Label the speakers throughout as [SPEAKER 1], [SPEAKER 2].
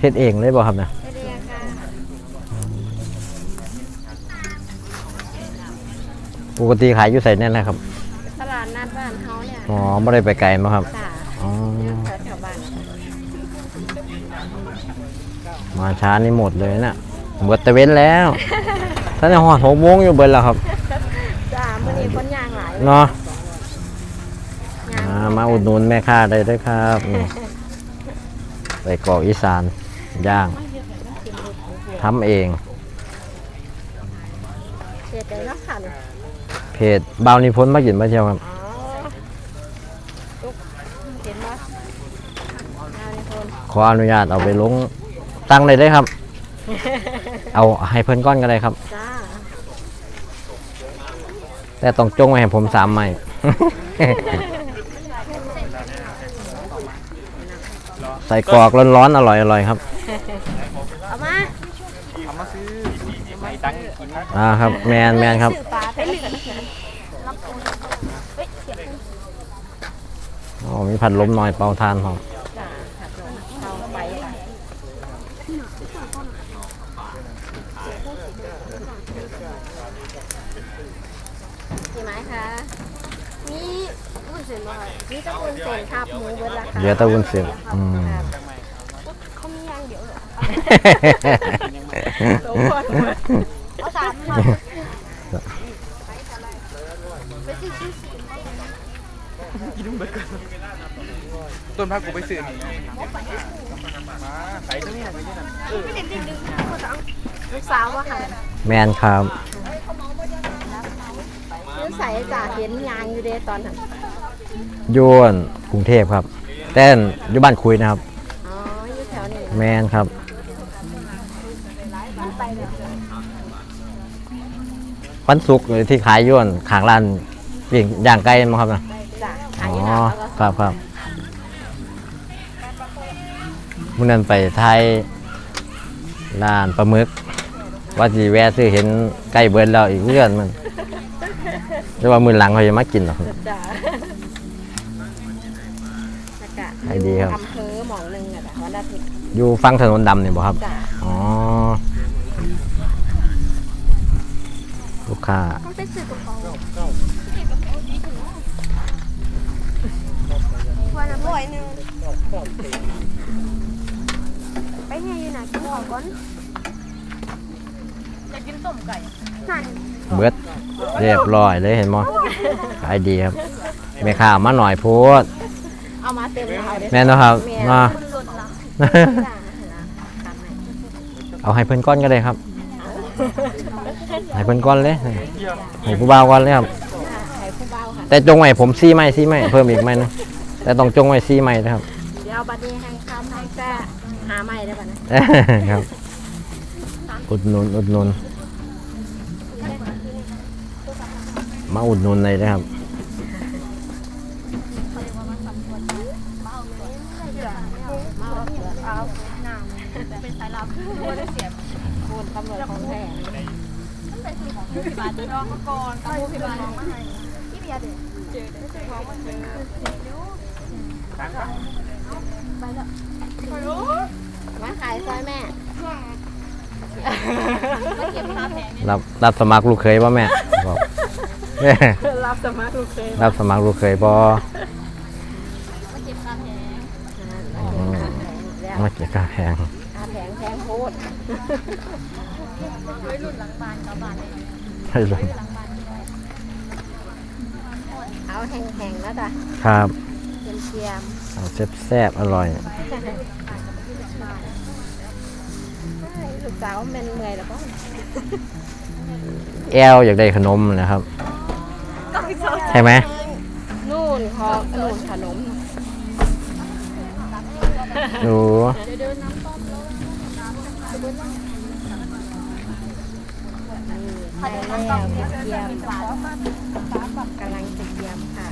[SPEAKER 1] เฮ็ดเองเลยบ่ครับเนี่ย
[SPEAKER 2] ไม่ได้ค่ะ
[SPEAKER 1] ปกติขายอยู่ใส่เนี่ยนะครับ
[SPEAKER 2] ตลาดนัดบ้านเฮาเนี่ย
[SPEAKER 1] อ๋อไม่ได้ไปไกลมั้งครับ
[SPEAKER 2] จ้า
[SPEAKER 1] อ๋อ
[SPEAKER 2] แถวๆบ้าน
[SPEAKER 1] มาช้านี่หมดเลยนะเบิดตะเว้นแล้วท่านจะหอดหกโมงอยู่เบิดแล้วครับ
[SPEAKER 2] จ้ามื้อนี้คนย่างหลาย
[SPEAKER 1] เนาะ
[SPEAKER 2] ย่าง
[SPEAKER 1] อ่ามาอุดหนุนแม่ค้าได้ด้วยครับ นี่กรอกอีสานย่างทำเอง
[SPEAKER 2] เสียใจเนาะค่ะนี่
[SPEAKER 1] เพจบาวนิพนธ์มากินมาเที่ยวครับ
[SPEAKER 2] อ๋อตุ๊กเห็นบ่เอานคน
[SPEAKER 1] ขออนุญาตเอาไปลงตั้งเลยได้ครับ เอาให้เพิ่นก้อนก็ได้ครับ
[SPEAKER 2] จ้า
[SPEAKER 1] แต่ต้องจงไว้ให้ผมสามไม้ ใส่กรอกร้อนๆอร่อยๆครับ
[SPEAKER 2] เอามา
[SPEAKER 1] อ่าครับแมนแมนครับ
[SPEAKER 2] สื่อปลาไปเหลือรับโอนเฮ้ยเสียบ
[SPEAKER 1] อ๋อมีผัดลมหน่อยเป่าทานพอ
[SPEAKER 2] จ้าผัดลงเข้าไปค่ะกี่ไม้คะมี วุ้นเส้นบ่คะมีแตะวุ้นเส้นครับหมูเบิดราคา
[SPEAKER 1] เดี๋ยวตะวุ้นเส้นอืม
[SPEAKER 2] ครับเขามีอย่างเดียวเหรอเอาสามค่ะไปซื้อชิ้นสี
[SPEAKER 3] ต้นพักกูไปซื้อนี่มาใส่ตัวนี้ไปนี่นะ
[SPEAKER 2] ลูกสาวว่าค่ะ
[SPEAKER 1] แมนครับ
[SPEAKER 2] ยืนใส่จ่าเห็นยางอยู่เด้ตอนนั้น
[SPEAKER 1] อยวนกรุงเทพครับ แต่อยู่บ้านคุยนะครับ
[SPEAKER 2] อ๋ออยู่แถวนี้
[SPEAKER 1] แมนครับ
[SPEAKER 2] มันไปเลย
[SPEAKER 1] ปันสุกร์ที่ขายอยวนขางร้านปิ้งย่างไก่มั้งครับนะ
[SPEAKER 2] จ้ะ
[SPEAKER 1] อ๋
[SPEAKER 2] ขาย
[SPEAKER 1] อ
[SPEAKER 2] อยู่หน้าแล้วก็
[SPEAKER 1] ครับครับมื่อนั้นไปไทยร้านปลาหมึก ว่าจีแวะซื้อเห็นใกล้เบิร์นแล้วอีกเรื่องมันแต่ว่ามือหลังเขาจะมากินหรอก
[SPEAKER 2] จ้ะแล้ว
[SPEAKER 1] ขายดีครับ
[SPEAKER 2] อำเภอหมองหนึ่งอะจ้ะวันอาทิตย์
[SPEAKER 1] อยู่ฟังถนนดำนี่บ่ครับ
[SPEAKER 2] จ้ะ
[SPEAKER 1] อ๋อ ลูกค้า
[SPEAKER 2] ต้องไปซื้อกระเป๋าวันละร้อยหนึ่งไปไงอยู่น่ะกินของก่อนอยากกินต้มไก่นั่น
[SPEAKER 1] เบิดเรียบร้อยเลยเห็นมั้ขายดีครับแม่ค้ามาหน่อยพูด
[SPEAKER 2] เอามาเต็มแล้วเด้
[SPEAKER 1] แม่นเนาะครับมา
[SPEAKER 2] จ้ะทำให้
[SPEAKER 1] เอาให้เพิ่นก้อนก็ได้ครับให้เพิ่นก้อนเลยให้ผู้บ่าวก้อนเลยครับ
[SPEAKER 2] ให้ผู้เบาค่ะ
[SPEAKER 1] แต่จงไว้ผมซี่ไม้ซี่ไม้เพิ่มอีกไม้หนึงแต่ต้องจงไว้ซี่ไม้นะครับ
[SPEAKER 2] เดี๋ยวบัดนี้ให้คำให้แก้หาใหม่ได้ป่ะนะ
[SPEAKER 1] ครับอุดหนุนอุดหนุนมาอุดหนุนเลยนะครับ
[SPEAKER 2] เป็นสายลับคูณเสียบคูณตำรวจของแท้พี่บาทจะร้องมาก่อนตำรวจพี่บาทร้องมาให้พี่เบียร์เด็กเจอเด็ร้องมาเจอไปแล้วมาขายซอยแม่
[SPEAKER 1] รับรับสมัครลูกเคยป่ะแม่บอก
[SPEAKER 2] รับสมัครลูกเคย
[SPEAKER 1] รับสมัครลูกเคยป่ะมาเก็บค่าแพง
[SPEAKER 2] มาเก็บกาแพง แพงโคตร
[SPEAKER 1] ให้ลง
[SPEAKER 2] เอาแห้งๆแล้วจ้ะ
[SPEAKER 1] ครับ
[SPEAKER 2] เทียม
[SPEAKER 1] เอาแซ่บๆอร่อย
[SPEAKER 2] ๆลูกสาวเป็นเมื่อยแล้วก็
[SPEAKER 1] แอลอยากได้ขนมนะครับ ใช่ไหม
[SPEAKER 2] นู่นคอนู่นขนม
[SPEAKER 1] หนู
[SPEAKER 2] ใช่แล้วเทียมกำลังจะเทียมค่ะ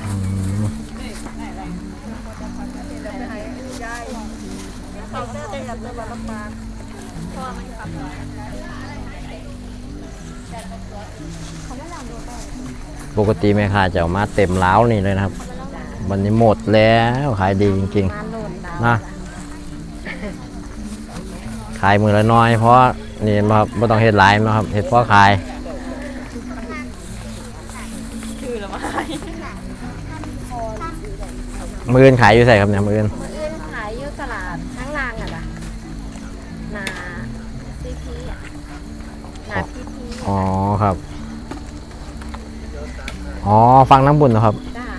[SPEAKER 1] ปกติแม่ค้าจะเอามาเต็มล้าวนี่เลยนะครับ วันนี้หมดแล้วขายดีจริงๆนะ ขายมือละน้อยเพราะนี่บ่ครับบ่ต้องเฮ็ดหลายมาครับเฮ็ดพอขาย
[SPEAKER 2] คือละไม้
[SPEAKER 1] มืออื่นขายอยู่ใส่ครับเนี่ยมืออื่น
[SPEAKER 2] มืออื่นขายอยู่ตลาดข้างล่างอะจ้ะนาซีพีอะนาพีพี
[SPEAKER 1] อ๋อครับ อ๋อฟังน้ำบุญนะครับ
[SPEAKER 2] จ้า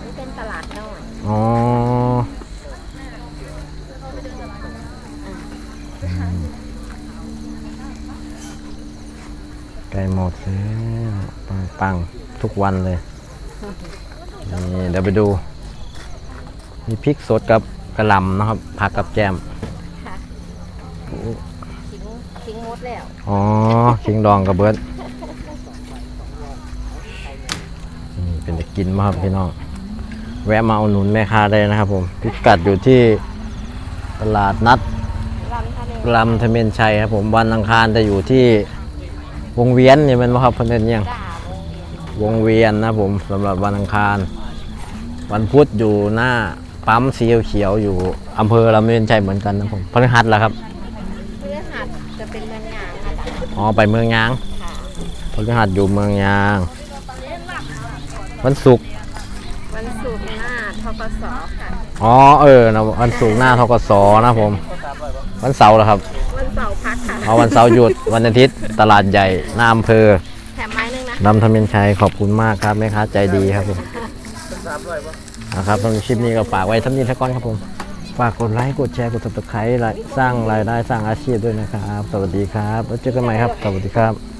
[SPEAKER 2] มันเป็นตลาดน้อย
[SPEAKER 1] อ๋อใกล้หมดแล้วปังปังๆทุกวันเลยนี่เดี๋ยวไปดู มีพริกสดกับกระหล่ำนะครับ ผักกับแจม
[SPEAKER 2] ค่ะทิ้งทิ้งมดแล้ว
[SPEAKER 1] อ๋อคิงดองกับเบิร์ดนี่เป็นจะกินมากครับพี่น้อง แวะมาเอาหนุนแม่ค้าได้นะครับผม พิกัดอยู่ที่ตลาดนัด
[SPEAKER 2] รำทะเล
[SPEAKER 1] ลำธเมนชัยครับผม วันอังคารจะอยู่ที่ วงเวียนนี่มันว่าครับเพื่อนยัง
[SPEAKER 2] จ้าวงเวียน
[SPEAKER 1] วงเวียนนะครับผมสำหรับวันอังคาร วันพุธอยู่หน้าปั๊มสีเขียวๆอยู่อำเภอลำธเมนชัยเหมือนกันนะผมพฤหัสแล้วครับ
[SPEAKER 2] เพื่อหัดจะเป็นเมืองยางค่ะจ้ะ
[SPEAKER 1] อ๋อไปเมืองยาง
[SPEAKER 2] ค่ะ
[SPEAKER 1] พฤหัสอยู่เมืองยาง วันศุกร์
[SPEAKER 2] วันศุกร์หน้าทกศค่ะ
[SPEAKER 1] อ๋อเออนะวันศุกร์หน้าทกศนะผม วันเสาร์เหรอครับ
[SPEAKER 2] วันเสาร์พักค่ะ
[SPEAKER 1] เอาวันเสาร์หยุด วันอาทิตย์ตลาดใหญ่หน้าอำเภอ
[SPEAKER 2] แถมไม้หนึงนะ
[SPEAKER 1] ลำธเมนชัยขอบคุณมากครับแม่ค้าใจดีครับผมนะครับสำหรับคลิปนี้ก็ฝากไว้ทำนี้ทักก้อนครับผม ฝากกดไลค์กดแชร์กดติดตามสร้างรายได้สร้างอาชีพด้วยนะครับ สวัสดีครับ แล้วเจอกันใหม่ครับ สวัสดีครับ